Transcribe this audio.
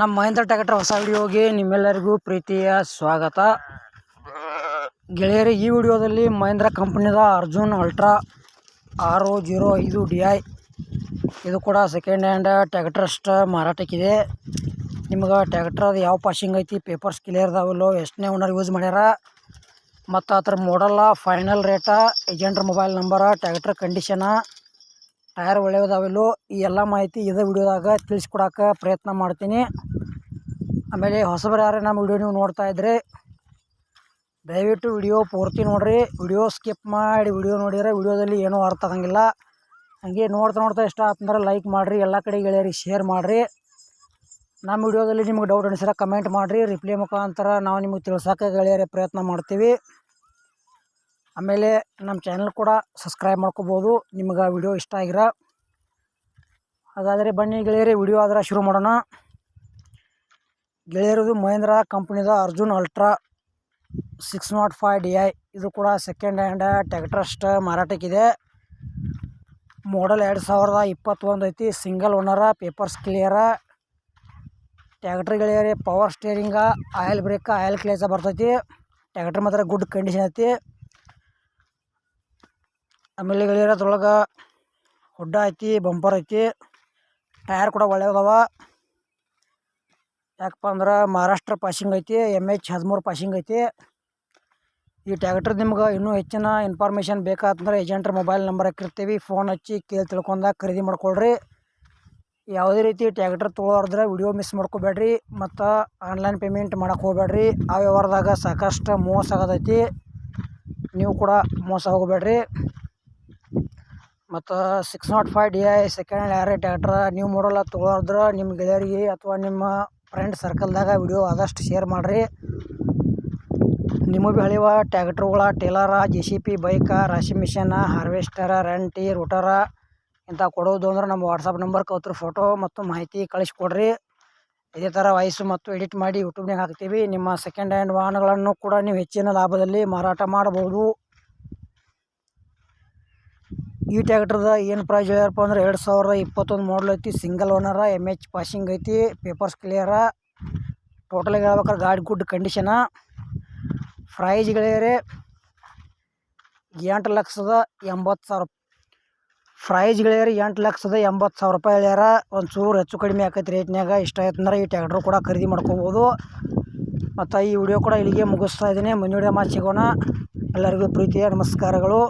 ನಮ್ಮ ಮಹೇಂದ್ರ ಟ್ಯಾಕ್ಟರ್ ಹೊಸ ವಿಡಿಯೋಗೆ ನಿಮ್ಮೆಲ್ಲರಿಗೂ ಪ್ರೀತಿಯ ಸ್ವಾಗತ. ಗೆಳೆಯರಿ, ಈ ವಿಡಿಯೋದಲ್ಲಿ ಮಹೇಂದ್ರ ಕಂಪ್ನಿದ ಅರ್ಜುನ್ ಅಲ್ಟ್ರಾ ಆರು ಜೀರೋ ಐದು ಡಿ ಐ. ಇದು ಕೂಡ ಸೆಕೆಂಡ್ ಹ್ಯಾಂಡ್ ಟ್ಯಾಕ್ಟರ್ ಅಷ್ಟು ಮಾರಾಟಕ್ಕಿದೆ. ನಿಮ್ಗೆ ಟ್ಯಾಕ್ಟ್ರದ್ದು ಯಾವ ಪಾಶಿಂಗ್ ಐತಿ ಪೇಪರ್ಸ್ ಕ್ಲಿಯರ್ ಅದಾವಲ್ಲೋ, ಎಷ್ಟನೇ ಓನರ್ ಯೂಸ್ ಮಾಡ್ಯಾರ? ಮತ್ತು ಅದ್ರ ಮಾಡಲ್ಲ ಫೈನಲ್ ರೇಟ ಏಜೆಂಟ್ರ ಮೊಬೈಲ್ ನಂಬರ ಟ್ಯಾಕ್ಟ್ರ್ ಕಂಡೀಷನ ಟೈರ್ ಒಳ್ಳೆಯದಾವಿಲ್ಲೋ ಈ ಎಲ್ಲ ಮಾಹಿತಿ ಇದೇ ವಿಡಿಯೋದಾಗ ತಿಳಿಸ್ಕೊಡಕ್ಕೆ ಪ್ರಯತ್ನ ಮಾಡ್ತೀನಿ. ಆಮೇಲೆ ಹೊಸಬರು ಯಾರೇ ನಮ್ಮ ವಿಡಿಯೋ ನೀವು ನೋಡ್ತಾ ಇದ್ರಿ, ದಯವಿಟ್ಟು ವಿಡಿಯೋ ಪೂರ್ತಿ ನೋಡಿರಿ. ವಿಡಿಯೋ ಸ್ಕಿಪ್ ಮಾಡಿ ವಿಡಿಯೋ ನೋಡಿದರೆ ವಿಡಿಯೋದಲ್ಲಿ ಏನೂ ಅರ್ಥ ಆಗಂಗಿಲ್ಲ. ಹಾಗೆ ನೋಡ್ತಾ ನೋಡ್ತಾ ಇಷ್ಟ ಆತಂದ್ರೆ ಲೈಕ್ ಮಾಡಿರಿ, ಎಲ್ಲ ಕಡೆ ಗೆಳೆಯರಿಗೆ ಶೇರ್ ಮಾಡಿರಿ. ನಮ್ಮ ವಿಡಿಯೋದಲ್ಲಿ ನಿಮ್ಗೆ ಡೌಟ್ ಅನಿಸಿದ್ರೆ ಕಮೆಂಟ್ ಮಾಡಿರಿ. ರಿಪ್ಲೈ ಮುಖಾಂತರ ನಾವು ನಿಮಗೆ ತಿಳ್ಸೋಕೆ ಗೆಳೆಯರೇ ಪ್ರಯತ್ನ ಮಾಡ್ತೀವಿ. ಆಮೇಲೆ ನಮ್ಮ ಚಾನಲ್ ಕೂಡ ಸಬ್ಸ್ಕ್ರೈಬ್ ಮಾಡ್ಕೋಬೋದು. ನಿಮ್ಗೆ ವಿಡಿಯೋ ಇಷ್ಟ ಆಗಿರ. ಹಾಗಾದರೆ ಬನ್ನಿ ಗೆಳೆಯರಿ ವಿಡಿಯೋ ಆದ್ರೆ ಶುರು ಮಾಡೋಣ. ಗೆಳೆಯರದು Mahindra ಕಂಪ್ನಿದ Arjun ultra six naught five D I ಇದು ಕೂಡ ಸೆಕೆಂಡ್ ಹ್ಯಾಂಡ್ ಟ್ಯಾಕ್ಟರ್ ಅಷ್ಟು ಮಾರಾಟಕ್ಕಿದೆ. ಮಾಡಲ್ ಎರಡು ಸಾವಿರದ ಇಪ್ಪತ್ತೊಂದು ಐತಿ. ಸಿಂಗಲ್ ಓನರ ಪೇಪರ್ಸ್ ಕ್ಲಿಯರ ಟ್ಯಾಕ್ಟ್ರ್ ಗೆಳೆಯರಿ ಪವರ್ ಸ್ಟೇರಿಂಗ ಆಯಿಲ್ ಬ್ರೇಕ ಆಯಿಲ್ ಕ್ಲೇಸ ಬರ್ತೈತಿ. ಟ್ಯಾಕ್ಟ್ರ್ ಮಾತ್ರ ಗುಡ್ ಕಂಡೀಷನ್ ಐತಿ. ಆಮೇಲೆ ಗೆಳೆಯರ ಅದ್ರೊಳಗೆ ಹುಡ್ಡ ಐತಿ, ಬಂಪರ್ ಐತಿ, ಟೈರ್ ಕೂಡ ಒಳ್ಳೆ ಅದಾವ. ಯಾಕಪ್ಪ ಅಂದ್ರೆ ಮಹಾರಾಷ್ಟ್ರ ಪಾಸಿಂಗ್ ಐತಿ ಎಂ ಎಚ್ ಹದಿಮೂರು ಪಾಸಿಂಗ್ ಐತಿ. ಈ ಟ್ಯಾಕ್ಟ್ರ್ ನಿಮ್ಗೆ ಇನ್ನೂ ಹೆಚ್ಚಿನ ಇನ್ಫಾರ್ಮೇಷನ್ ಬೇಕಾತಂದ್ರೆ ಏಜೆಂಟ್ರ ಮೊಬೈಲ್ ನಂಬರ್ ಹಾಕಿರ್ತೀವಿ ಫೋನ್ ಹಚ್ಚಿ ಕೇಳಿ ತಿಳ್ಕೊಂಡಾಗ ಖರೀದಿ ಮಾಡ್ಕೊಳ್ರಿ. ಯಾವುದೇ ರೀತಿ ಟ್ಯಾಕ್ಟ್ರ್ ತೊಗೊಳೋದ್ರೆ ವಿಡಿಯೋ ಮಿಸ್ ಮಾಡ್ಕೋಬೇಡ್ರಿ, ಮತ್ತು ಆನ್ಲೈನ್ ಪೇಮೆಂಟ್ ಮಾಡಕ್ಕೆ ಹೋಗ್ಬೇಡ್ರಿ. ಆ ವ್ಯವಹಾರದಾಗ ಸಾಕಷ್ಟು ಮೋಸ ಆಗೋದೈತಿ. ನೀವು ಕೂಡ ಮೋಸ ಹೋಗಬೇಡ್ರಿ. ಮತ್ತು six naught five D I second hand ಯಾರೇ ಟ್ಯಾಕ್ಟ್ರ ನೀವು ಮಾಡಲ್ಲ ತೊಗೊಳೋದ್ರೆ ನಿಮ್ಮ ಗೆಳೆಯರಿಗೆ ಅಥವಾ ನಿಮ್ಮ ಫ್ರೆಂಡ್ ಸರ್ಕಲ್ದಾಗ ವಿಡಿಯೋ ಆದಷ್ಟು ಶೇರ್ ಮಾಡಿರಿ. ನಿಮಗೆ ಬೆಳೆಯುವ ಟ್ಯಾಕ್ಟ್ರುಗಳ ಟೇಲರ ಜೆ ಸಿ ಪಿ ಬೈಕ ರಾಶಿ ಮಿಷನ ಹಾರ್ವೆಸ್ಟರ ರೆಂಟಿ ರೂಟರ ಇಂಥ ಕೊಡೋದು ಅಂದ್ರೆ ನಮ್ಮ ವಾಟ್ಸಪ್ ನಂಬರ್ ಕೌತ್ರ ಫೋಟೋ ಮತ್ತು ಮಾಹಿತಿ ಕಳಿಸ್ಕೊಡ್ರಿ. ಇದೇ ಥರ ವಾಯ್ಸು ಮತ್ತು ಎಡಿಟ್ ಮಾಡಿ ಯೂಟ್ಯೂಬ್ನಾಗ ಹಾಕ್ತೀವಿ. ನಿಮ್ಮ ಸೆಕೆಂಡ್ ಹ್ಯಾಂಡ್ ವಾಹನಗಳನ್ನು ಕೂಡ ನೀವು ಹೆಚ್ಚಿನ ಲಾಭದಲ್ಲಿ ಮಾರಾಟ ಮಾಡಬಹುದು ಈ ಟ್ಯಾಕ್ಟ್ರದ ಏನು ಪ್ರೈಸ್ ಹೇಳ್ಯಾರಪ್ಪ ಅಂದ್ರೆ ಎರಡು ಸಾವಿರದ ಇಪ್ಪತ್ತೊಂದು ಮಾಡಲ್ ಐತಿ ಸಿಂಗಲ್ ಓನರ ಎಂ ಎಚ್ ಪಾಸಿಂಗ್ ಐತಿ ಪೇಪರ್ಸ್ ಕ್ಲಿಯರ ಟೋಟಲಾಗಿ ಹೇಳ್ಬೇಕಾದ್ರೆ ಗಾಡಿ ಗುಡ್ ಕಂಡೀಷನ ಪ್ರೈಸ್ ಗೆಳೆಯರೆ ಎಂಟು ಲಕ್ಷದ ಎಂಬತ್ತು ಸಾವಿರ ಪ್ರೈಸ್ ಗೆಳೆಯರೆ ಎಂಟು ಲಕ್ಷದ ಎಂಬತ್ತು ಸಾವಿರ ರೂಪಾಯಿ ಹೇಳ್ಯಾರ ಒಂದು ಚೂರು ಹೆಚ್ಚು ಕಡಿಮೆ ಆಕೈತಿ ರೇಟ್ನಾಗ ಇಷ್ಟ ಆಯ್ತು ಅಂದ್ರೆ ಈ ಟ್ಯಾಕ್ಟ್ರು ಕೂಡ ಖರೀದಿ ಮಾಡ್ಕೋಬೋದು. ಮತ್ತು ಈ ವಿಡಿಯೋ ಕೂಡ ಇಲ್ಲಿಗೆ ಮುಗಿಸ್ತಾ ಇದ್ದೀನಿ, ಮುಂದಿನ ಸಿಗೋಣ. ಎಲ್ಲರಿಗೂ ಪ್ರೀತಿಯ ನಮಸ್ಕಾರಗಳು.